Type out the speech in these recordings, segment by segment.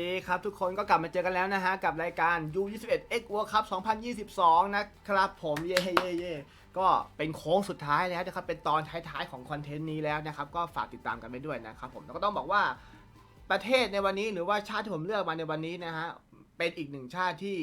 ดีครับทุกคนก็กลับมาเจอกันแล้วนะฮะ กับรายการ U21 X World Cup 2022 นะครับผมเย่เย่เย่ก็เป็นโค้งสุดท้ายแล้วนะครับ เป็นตอนท้ายๆของคอนเทนต์นี้แล้วนะครับ ก็ฝากติดตามกันไปด้วยนะครับผมแล้วก็ต้องบอกว่าประเทศในวันนี้หรือว่าชาติที่ผมเลือกมาในวันนี้นะฮะ เป็นอีกหนึ่งชาติที่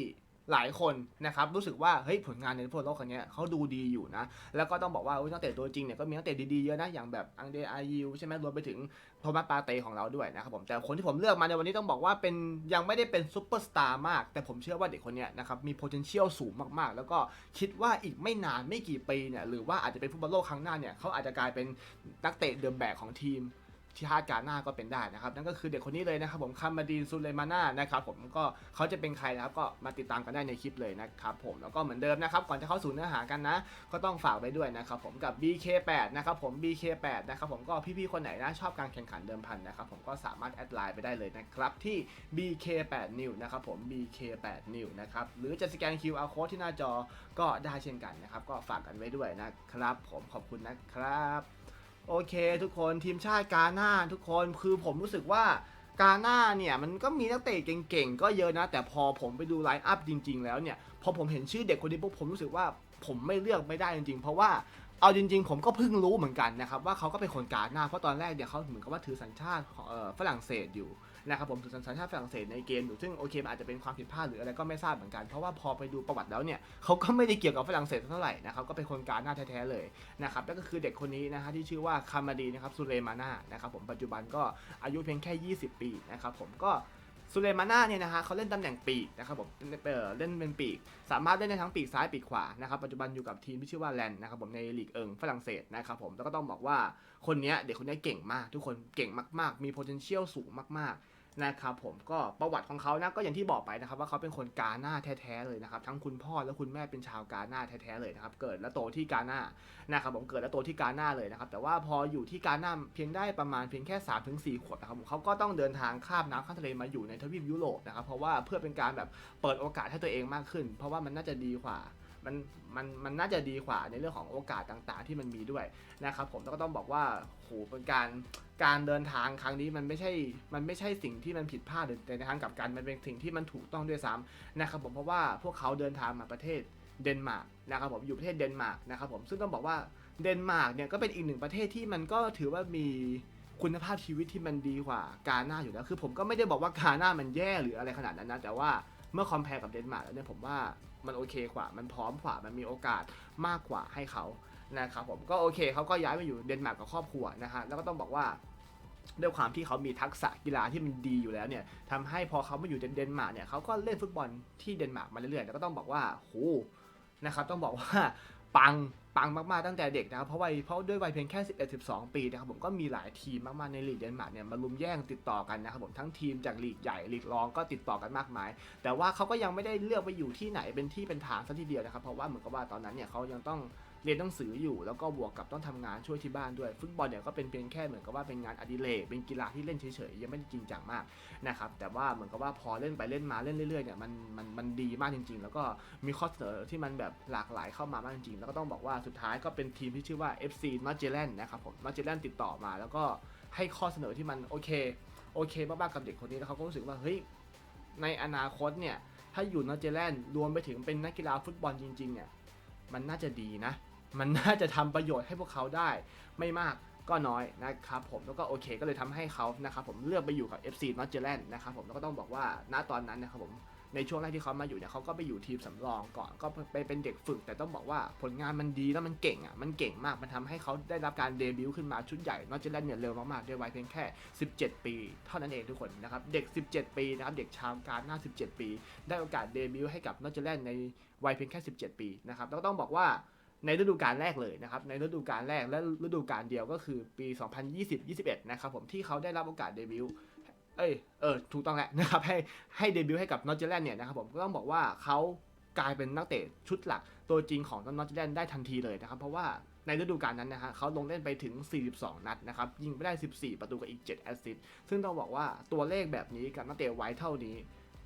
หลายคนนะครับรู้สึกว่าเฮ้ยผลงานในฟุตบอลโลกครั้งเนี้ยเขาดูดีอยู่นะแล้วก็ต้องบอกว่าอุ๊ยนักเตะตัวจริงเนี่ยก็มีนักเตะดีๆเยอะนะอย่างแบบอังเดอายิวใช่ไหมรวมไปถึงโทมัสปาเตของเราด้วยนะครับผมแต่คนที่ผมเลือกมาในวันนี้ต้องบอกว่าเป็นยังไม่ได้เป็นซูเปอร์สตาร์มาก แต่ผมเชื่อว่าเด็กคนเนี้ยนะครับมี potential สูงมากๆ แล้วก็คิดว่าอีกไม่นานไม่กี่ปีเนี่ยหรือว่าอาจจะเป็นฟุตบอลโลกครั้งหน้าเนี่ยเขาอาจจะกลายเป็นนักเตะเดิมแบกของทีม ที่ฮาดการ์หน้าก็เป็นได้นะครับนั่นก็คือเด็กคนนี้เลยนะครับผมคามาดีนซูเลมาน่านะครับผมก็เขาจะเป็นใครนะครับก็มาติดตามกันได้ในคลิปเลยนะครับผมแล้วก็เหมือนเดิมนะครับก่อนจะเข้าสู่เนื้อหากันนะ ก็ต้องฝากไว้ด้วยนะครับผมกับ BK8 นะครับผม BK8 นะครับผมก็พี่ๆคนไหนนะชอบการแข่งขันเดิมพันนะครับผมก็สามารถแอดไลน์ไปได้เลยนะครับที่ BK8 New นะครับผม BK8 New นะครับหรือจะสแกน QR code ที่หน้าจอก็ได้เช่นกันนะครับก็ฝากกันไว้ด้วยนะครับผมขอบคุณนะครับ โอเค ทุกคนทีมชาติกาหน้าทุกคนคือผมรู้สึกว่ากาหน้าเนี่ยมันก็มีนักเตะเก่งๆ ก็เยอะนะ แต่พอผมไปดูไลน์อัพจริง ๆ แล้วเนี่ย พอผมเห็นชื่อเด็กคนนี้ปุ๊บผมรู้สึกว่าผมไม่เลือกไม่ได้จริงๆ เพราะว่าเอาจริง ๆ ผมก็เพิ่งรู้เหมือนกันนะครับว่าเขาก็เป็นคนกาหน้าเพราะตอนแรกเนี่ยเขาเหมือนกับว่าถือสัญชาติของฝรั่งเศสอยู่ นะครับผมถือสัญชาติฝรั่งเศสในเกมอยู่ซึ่งโอเคมันอาจจะเป็นความผิดพลาดหรืออะไรก็ไม่ทราบเหมือนกันเพราะว่าพอไปดูประวัติแล้วเนี่ยเขาก็ไม่ได้เกี่ยวกับฝรั่งเศสเท่าไหร่นะครับก็เป็นคนกาหน้าแท้ๆเลยนะครับนั่นก็คือเด็กคนนี้นะฮะที่ชื่อว่าคามาดีนะครับสุเลมาน่านะครับผมปัจจุบันก็อายุเพียงแค่ 20 ปีนะครับผมก็สุเลมาน่าเนี่ยนะฮะเขาเล่นตำแหน่งปีกนะครับผมเอ่อเล่นเป็นปีก สามารถเล่นได้ทั้งปีกซ้ายปีกขวานะครับปัจจุบันอยู่กับทีมที่ชื่อว่าแลนนะครับผมในลีกเอิงฝรั่งเศสนะครับผมแล้วก็ต้องบอกว่าคนนี้เด็กคนนี้เก่งมาก ทุกคนเก่งมาก ๆ มี potential สูงมาก ๆ นะครับผมก็ประวัติของเขานะก็อย่างที่บอกไปนะครับว่าเขาเป็นคนกาหน้าแท้ๆเลยนะครับทั้งคุณพ่อและคุณแม่เป็นชาวกาหน้าแท้ๆเลยนะครับเกิดและโตที่กาหน้านะครับผมเกิดและโตที่กาหน้าเลยนะครับแต่ว่าพออยู่ที่กาหน้าเพียงได้ประมาณเพียงแค่3าถึงสขวบนะครับผมเขาก็ต้องเดินทางข้ามน้ำข้ามทะเลมาอยู่ในทวีปยุโรปนะครับเพราะว่าเพื่อเป็นการแบบเปิดโอกาสให้ตัวเองมากขึ้น เพราะว่ามันน่าจะดีกว่า มันมันมันน่าจะดีกว่าในเรื่องของโอกาสต่างๆ ที่มันมีด้วยนะครับผมแล้วก็ต้องบอกว่าโหเป็นการการเดินทางครั้งนี้มันไม่ใช่ มันไม่ใช่สิ่งที่มันผิดพลาดหรือในทางกลับกันมันเป็นสิ่งที่มันถูกต้องด้วยซ้ำนะครับผมเพราะว่าพวกเขาเดินทางมาประเทศเดนมาร์กนะครับผมอยู่ประเทศเดนมาร์กนะครับผมซึ่งต้องบอกว่าเดนมาร์กเนี่ยก็เป็นอีกหนึ่งประเทศที่มันก็ถือว่ามีคุณภาพชีวิตที่มันดีกว่ากาหน้าอยู่แล้วคือผมก็ไม่ได้บอกว่ากาหน้ามันแย่หรืออะไรขนาดนั้นนะแต่ว่าเมื่อคอมเพลกับเดนมาร์กแล้วเนี่ยผมว่า มันโอเคกว่า มันพร้อมกว่า มันมีโอกาสมากกว่าให้เขานะครับผมก็โอเคเขาก็ย้ายมาอยู่เดนมาร์กกับครอบครัวนะฮะแล้วก็ต้องบอกว่าด้วยความที่เขามีทักษะกีฬาที่มันดีอยู่แล้วเนี่ยทำให้พอเขามาอยู่เดนมาร์กเนี่ยเขาก็เล่นฟุตบอลที่เดนมาร์กมาเรื่อยๆแล้วก็ต้องบอกว่าโหนะครับต้องบอกว่าปัง ปังมากๆตั้งแต่เด็กนะครับเพราะวัยเพราะด้วยวัยเพียงแค่ 11 12 ปีนะครับผมก็มีหลายทีมมากๆในลีกเดนมาร์กเนี่ยมารุมแย่งติดต่อกันนะครับผมทั้งทีมจากลีกใหญ่ลีกรองก็ติดต่อกันมากมาย แต่ว่าเขาก็ยังไม่ได้เลือกไปอยู่ที่ไหนเป็นที่เป็นทางซะทีเดียวนะครับเพราะว่าเหมือนกับว่าตอนนั้นเนี่ยเขายังต้อง เรียนหนังสืออยู่แล้วก็บวกกับต้องทำงานช่วยที่บ้านด้วย ฟุตบอลเนี่ยก็เป็นเพียงแค่เหมือนกับว่าเป็นงานอดิเรกเป็นกีฬาที่เล่นเฉยๆยังไม่ได้จริงจังมากนะครับแต่ว่าเหมือนกับว่าพอเล่นไปเล่นมาเล่นเรื่อยๆเนี่ยมันมันมันดีมากจริง ๆ แล้วก็มีข้อเสนอที่มันแบบหลากหลายเข้ามามากจริงๆ แล้วก็ต้องบอกว่าสุดท้ายก็เป็นทีมที่ชื่อว่า FC n o t j e l a n นะครับผมนอตเจ l a n ติดต่อมา แล้วก็ให้ข้อเสนอที่มันโอเคโอเคมากๆกับเด็กคนนี้แล้วเขาก็รู้สึกว่าเฮ้ยในอนาคตเนี่ยถ้าอยู่นอเจ l a n d รวมไปถึงเป็นนักกีฬาฟุตบอลจริงๆเนี่ยมันน่าจะดีนะ มันน่าจะทำประโยชน์ให้พวกเขาได้ไม่มากก็น้อยนะครับผมแล้วก็โอเคก็เลยทำให้เขานะครับผมเลือกไปอยู่กับ FC n o t j e l a n d นะครับผมแล้วก็ต้องบอกว่าณตอนนั้นนะครับผมในช่วงแรกที่เขามาอยู่เนี่ยเขาก็ไปอยู่ทีมสำรองก่อนก็ไปเป็นเด็กฝึก แต่ต้องบอกว่าผลงานมันดีแล้วมันเก่งอะมันเก่งมากมันทำให้เขาได้รับการเดบิวต์ขึ้นมาชุดใหญ่ n o t j e l a n d เนี่ยเร็วมากๆด้วยวัยเพียงแค่ 17 ปี เท่านั้นเองทุกคนนะครับเด็ก 17 ปีนะครับเด็กชาวการหน้า 17 ปี ได้โอกาสเดบิวต์ให้กับ n o t j e l a n d ในวัยเพียงแค่ 17 ปีนะครับแล้วก็ต้องบอกว่า ในฤดูกาลแรกเลยนะครับ ในฤดูกาลแรกและฤดูกาลเดียวก็คือปี 2020-21 นะครับผมที่เขาได้รับโอกาสเดบิวต์เอ้ยเออถูกต้องแหล้วนะครับให้ให้เดบิวต์ให้กับนอตเจแลนเนี่ยนะครับผมก็ต้องบอกว่าเขากลายเป็นนักเตะชุดหลัก ตัวจริงของนอตเจแลนได้ทันทีเลยนะครับ เพราะว่าในฤดูกาลนั้นนะฮะเขาลงเล่นไปถึง 42 นัดนะครับ ยิงไปได้ 14 ประตูกับอีก 7 แอสซิสต์ซึ่งต้องบอกว่าตัวเลขแบบนี้กับนักเตะไว้เท่านี้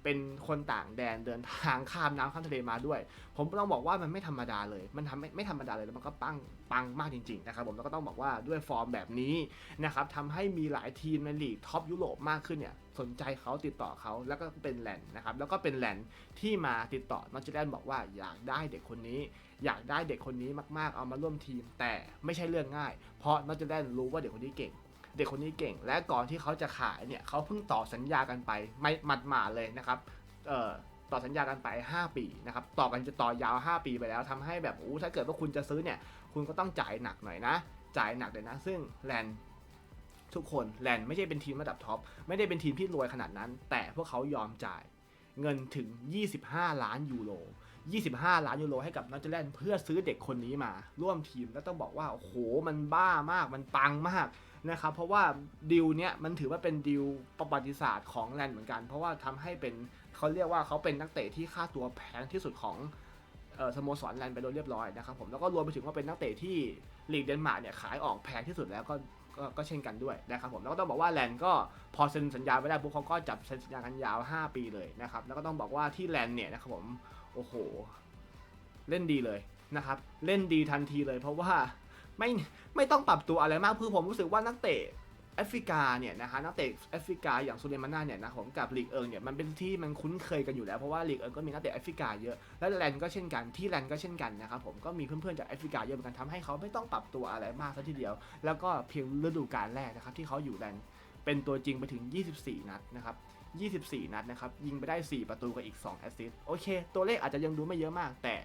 เป็นคนต่างแดนเดินทางข้ามน้ำข้ามทะเลมาด้วย ผมต้องบอกว่ามันไม่ธรรมดาเลย มันทำไม่ไม่ธรรมดาเลยแล้วมันก็ปังปังมากจริงๆนะครับผมแล้วก็ต้องบอกว่าด้วยฟอร์มแบบนี้นะครับทำให้มีหลายทีมในลีกท็อปยุโรปมากขึ้นเนี่ยสนใจเขาติดต่อเขาแล้วก็เป็นแลนด์นะครับแล้วก็เป็นแลนด์ที่มาติดต่อนอตเจแลนบอกว่าอยากได้เด็กคนนี้ อยากได้เด็กคนนี้มากๆเอามาร่วมทีม แต่ไม่ใช่เรื่องง่าย เพราะนอตเจแลนรู้ว่าเด็กคนนี้เก่ง เด็กคนนี้เก่ง และก่อนที่เขาจะขายเนี่ยเขาเพิ่งต่อสัญญากันไปไม่หมัดหมาเลยนะครับเอ่อต่อสัญญากันไป 5 ปีนะครับต่อกันจะต่อยาว 5 ปีไปแล้วทำให้แบบอู้ถ้าเกิดว่าคุณจะซื้อเนี่ยคุณก็ต้องจ่ายหนักหน่อยนะ จ่ายหนักเลยนะ ซึ่งแลนทุกคนแลนไม่ใช่เป็นทีมระดับท็อปไม่ได้เป็นทีมที่รวยขนาดนั้น แต่พวกเขายอมจ่ายเงินถึง 25 ล้านยูโร 25 ล้านยูโรให้กับนอตเทอร์แลนด์เพื่อซื้อเด็กคนนี้มา ร่วมทีมแล้วต้องบอกว่า โอ้โห มันบ้ามาก มันปังมาก นะครับเพราะว่าดิวเนี้ยมันถือว่าเป็นดิวประวัติศาสตร์ของแลนด์เหมือนกัน เพราะว่าทำให้เป็นเขาเรียกว่าเขาเป็นนักเตะที่ค่าตัวแพงที่สุดของออสโมสรแลนด์ไปโดยเรียบร้อยนะครับผมแล้วก็รวมไปถึงว่าเป็นนักเตะที่ลีกเดนมาร์กเนี่ยขายออกแพงที่สุดแล้วก็ก็ก็เช่นกันด้วยนะครับผมแล้วก็ต้องบอกว่าแลนด์ก็พอเซ็นสัญญาไปได้ปุ๊บเขาก็จับเซ็นสัญญากันยาว 5 ปีเลยนะครับแล้วก็ต้องบอกว่าที่แลนด์เนี่ยนะครับผมโอ้โห เล่นดีเลยนะครับเล่นดีทันทีเลยเพราะว่า ไม่ไม่ต้องปรับตัวอะไรมากคือผมรู้สึกว่านักเตะแอฟริกาเนี่ยนะฮะนักเตะแอฟริกาอย่างซูเลมาน่าเนี่ยนะผมกับลีกเอิงเนี่ยมันเป็นที่มันคุ้นเคยกันอยู่แล้วเพราะว่าลีกเอิงก็มีนักเตะแอฟริกาเยอะแล้วแลนก็เช่นกันที่แลนก็เช่นกันนะครับผมก็มีเพื่อนๆจากแอฟริกาเยอะเหมือนกันทำให้เขาไม่ต้องปรับตัวอะไรมากซะทีเดียว แล้วก็เพียงฤดูกาลแรกนะครับที่เขาอยู่แลนเป็นตัวจริงไปถึง 24 นัดนะครับ24 นัดนะครับยิงไปได้ 4 ประตูกับอีก 2 แอสซิสต์โอเค ตัวเลขอาจจะยังดูไม่เยอะมากแต่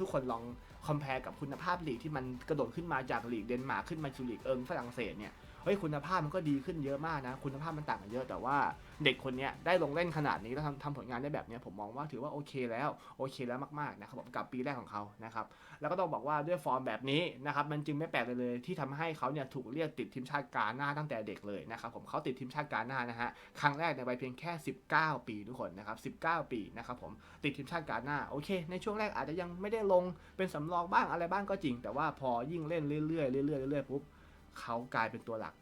ทุกคนลองคอมเพลกับคุณภาพลีกที่มันกระโดดขึ้นมาจากลีกเดนมาร์กขึ้นมาสู่ลีกเอิงฝรั่งเศสเนี่ย เฮ้ยคุณภาพมันก็ดีขึ้นเยอะมากนะ คุณภาพมันต่างกันเยอะแต่ว่าเด็กคนนี้ได้ลงเล่นขนาดนี้แล้วทำทำผลงานได้แบบนี้ผมมองว่าถือว่าโอเคแล้วโอเคแล้วมากๆนะครับผมกับปีแรกของเขานะครับแล้วก็ต้องบอกว่าด้วยฟอร์มแบบนี้นะครับมันจึงไม่แปลกเลย ที่ทำให้เขาเนี่ยถูกเรียกติดทีมชาติกาหน้าตั้งแต่เด็กเลยนะครับผมเขาติดทีมชาติกาหน้านะฮะครั้งแรกในวัยเพียงแค่ 19 ปีทุกคนนะครับ19 ปีนะครับผมติดทีมชาติกาหน้าโอเค ในช่วงแรกอาจจะยังไม่ได้ลงเป็นสำรองบ้างอะไรบ้างก็จริง แต่ว่าพอยิ่งเล่นเรื่อยๆเรื่อยๆเรื่อยๆปุ๊บ เขากลายเป็นตัวหลัก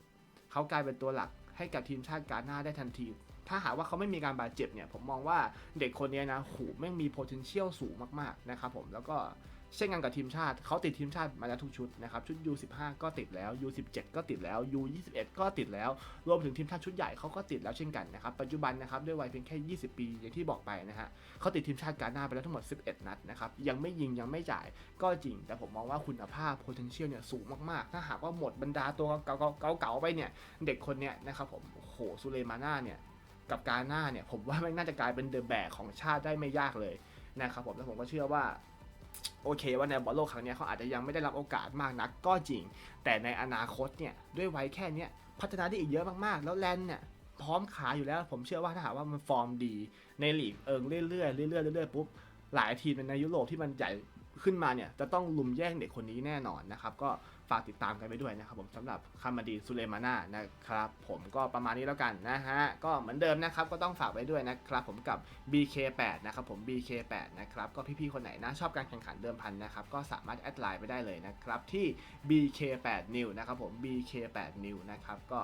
เขากลายเป็นตัวหลักให้กับทีมชาติกาหน้าได้ทันที ถ้าหากว่าเขาไม่มีการบาดเจ็บเนี่ย ผมมองว่าเด็กคนนี้นะหูแม่งมี potential สูงมากๆนะครับผมแล้วก็ เช่นกันกับทีมชาติเขาติดทีมชาติมาแล้วทุกชุดนะครับชุด U15 ก็ติดแล้ว U17 ก็ติดแล้ว U21 ก็ติดแล้ว รวมถึงทีมชาติชุดใหญ่เขาก็ติดแล้วเช่นกันนะครับปัจจุบันนะครับด้วยวัยเพียงแค่ 20 ปีอย่างที่บอกไปนะฮะเขาติดทีมชาติกาหน้าไปแล้วทั้งหมด 11 นัดนะครับยังไม่ยิงยังไม่จ่ายก็จริง แต่ผมมองว่าคุณภาพ potential เนี่ยสูงมากๆ ถ้าหากว่าหมดบรรดาตัวเก่าๆๆไปเนี่ยเด็กคนเนี้ยนะครับผมโอ้โหซูเลมาน่าเนี่ยกับกาหน้าเนี่ยผมว่ามันน่าจะกลายเป็นเดอะแบกของชาติได้ไม่ยากเลยนะครับผมแล้วผมก็เชื่อว่า โอเคว่าในบอลโลกครั้งนี้เขาอาจจะยังไม่ได้รับโอกาสมากนักก็จริง แต่ในอนาคตเนี่ยด้วยวัยแค่เนี้ยพัฒนาได้อีกเยอะมากๆ แล้วแลนเนี่ยพร้อมขายอยู่แล้ว ผมเชื่อว่าถ้าหากว่ามันฟอร์มดีในลีกเอิงเรื่อยๆเรื่อยๆเรื่อยๆปุ๊บหลายทีมในยุโรปที่มันใหญ่ขึ้นมาเนี่ยจะต้องลุมแย่งเด็กคนนี้แน่นอนนะครับก็ ฝากติดตามกันไปด้วยนะครับผมสำหรับคามาดีสุเลมาน่านะครับผมก็ประมาณนี้แล้วกันนะฮะก็เหมือนเดิมนะครับก็ต้องฝากไว้ด้วยนะครับผมกับ BK8 นะครับผม BK8 นะครับก็พี่ๆคนไหนนะชอบการแข่งขันเดิมพันนะครับก็สามารถแอดไลน์ไปได้เลยนะครับที่ BK8 New นะครับผม BK8 New นะครับก็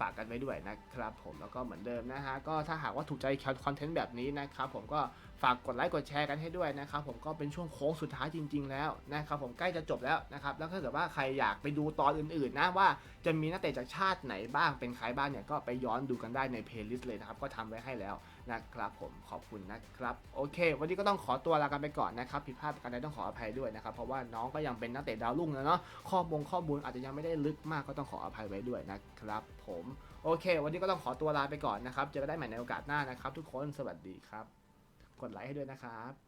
ฝากกันไว้ด้วยนะครับผมแล้วก็เหมือนเดิมนะฮะก็ถ้าหากว่าถูกใจคอนเทนต์แบบนี้นะครับผมก็ฝากกดไลค์กดแชร์กันให้ด้วยนะครับผมก็เป็นช่วงโค้งสุดท้ายจริง ๆ แล้วนะครับผมใกล้จะจบแล้วนะครับแล้วถ้าเกิดว่าใครอยากไปดูตอนอื่นๆนะว่าจะมีนักเตะจากชาติไหนบ้างเป็นใครบ้างเนี่ยก็ไปย้อนดูกันได้ในเพลย์ลิสต์เลยนะครับก็ทำไว้ให้แล้ว นะครับผมขอบคุณนะครับ โอเค วันนี้ก็ต้องขอตัวลากันไปก่อนนะครับผิดพลาดประการใดต้องขออภัยด้วยนะครับ เพราะว่าน้องก็ยังเป็นนักเตะดาวรุ่งนะเนาะข้อมูลข้อมูลอาจจะยังไม่ได้ลึกมากก็ต้องขออภัยไว้ด้วยนะครับ ผมโอเค วันนี้ก็ต้องขอตัวลาไปก่อนนะครับเจอกันได้ใหม่ในโอกาสหน้านะครับ ทุกคนสวัสดีครับ กดไลค์ให้ด้วยนะครับ